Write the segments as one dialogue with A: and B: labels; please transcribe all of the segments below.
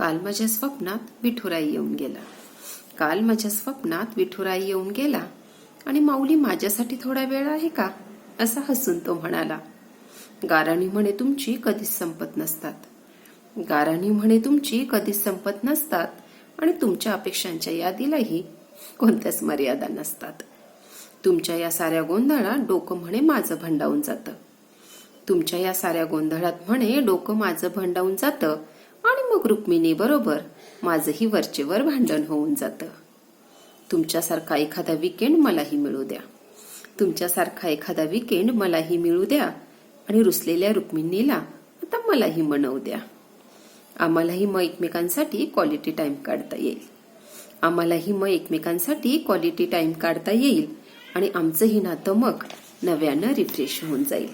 A: काल माझ्या स्वप्नात विठुराई येऊन गेला. काल माझ्या स्वप्नात विठुराई येऊन गेला. आणि माऊली माझ्यासाठी थोडा वेळ आहे का? असा हसून तो म्हणाला. गाराणी म्हणे तुमची कधीच संपत नसतात. गाराणी म्हणे तुमची कधीच संपत नसतात. आणि तुमच्या अपेक्षांच्या यादीलाही कोणत्याच मर्यादा नसतात. तुमच्या या साऱ्या गोंधळात डोकं म्हणे माझं भंडावून जातं. तुमच्या या साऱ्या गोंधळात म्हणे डोकं माझं भंडावून जातं. आणि मग रुक्मिणी बरोबर माझंही वरचेवर भांडण होऊन जातं. तुमच्यासारखा एखादा विकेंड मलाही मिळू द्या. तुमच्यासारखा एखादा विकेंड मलाही मिळू द्या आणि रुसलेल्या रुक्मिणीला आता मलाही मनवू द्या. आम्हालाही मग एकमेकांसाठी क्वालिटी टाइम काढता येईल. आम्हालाही मग एकमेकांसाठी क्वालिटी टाइम काढता येईल आणि आमचंही नातं मग नव्यानं रिफ्रेश होऊन जाईल.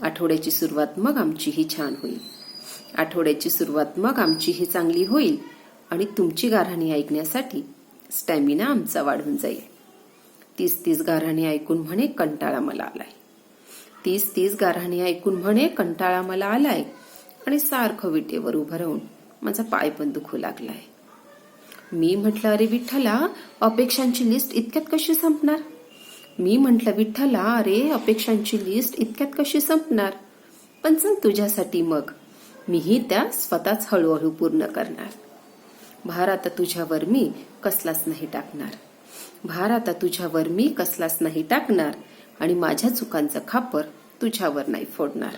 A: आठवड्याची सुरुवात मग आमचीही छान होईल. आठवड्याची सुरुवात मग आमची ही चांगली होईल आणि तुमची गाऱ्हाणी ऐकण्यासाठी स्टॅमिना आमचा वाढून जाईल. तीस तीस गाऱ्हाणी ऐकून म्हणे कंटाळा मला आलाय. तीस तीस गाऱ्हाणी ऐकून म्हणे कंटाळा मला आलाय आणि सारखं विटेवर उभं राहून माझा पाय पण दुखू लागलाय. मी म्हटलं अरे विठ्ठला अपेक्षांची लिस्ट इतक्यात कशी संपणार? मी म्हटलं विठ्ठला अरे अपेक्षांची लिस्ट इतक्यात कशी संपणार? पण चल तुझ्यासाठी मग. मीही त्या स्वतःच हळूहळू पूर्ण करणार. भार आता तुझ्यावर मी कसलाच नाही टाकणार. भार आता तुझ्यावर मी कसलाच नाही टाकणार आणि माझ्या चुकांचं खापर तुझ्यावर नाही फोडणार.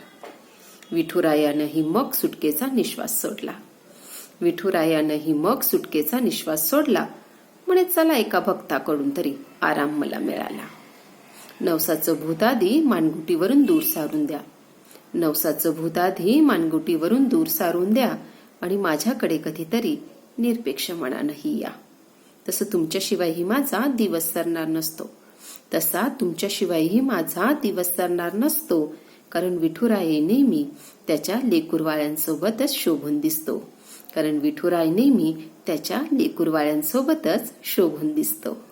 A: विठुरायानंही मग सुटकेचा निश्वास सोडला. विठुरायानंही मग सुटकेचा निश्वास सोडला. म्हणे चला एका भक्ताकडून तरी आराम मला मिळाला. नवसाचं भूतादी मानगुटीवरून दूर सारून द्या. नवसाचं भूताधी मानगुटीवरून दूर सारून द्या आणि माझ्याकडे कधीतरी निरपेक्ष मनानंही या. तसं तुमच्याशिवायही माझा दिवस सरणार नसतो. तसा तुमच्याशिवायही माझा दिवस सरणार नसतो कारण विठुराय नेहमी त्याच्या लेकुरवाळ्यांसोबतच शोभून दिसतो. कारण विठुराय नेहमी त्याच्या लेकुरवाळ्यांसोबतच शोभून दिसतो.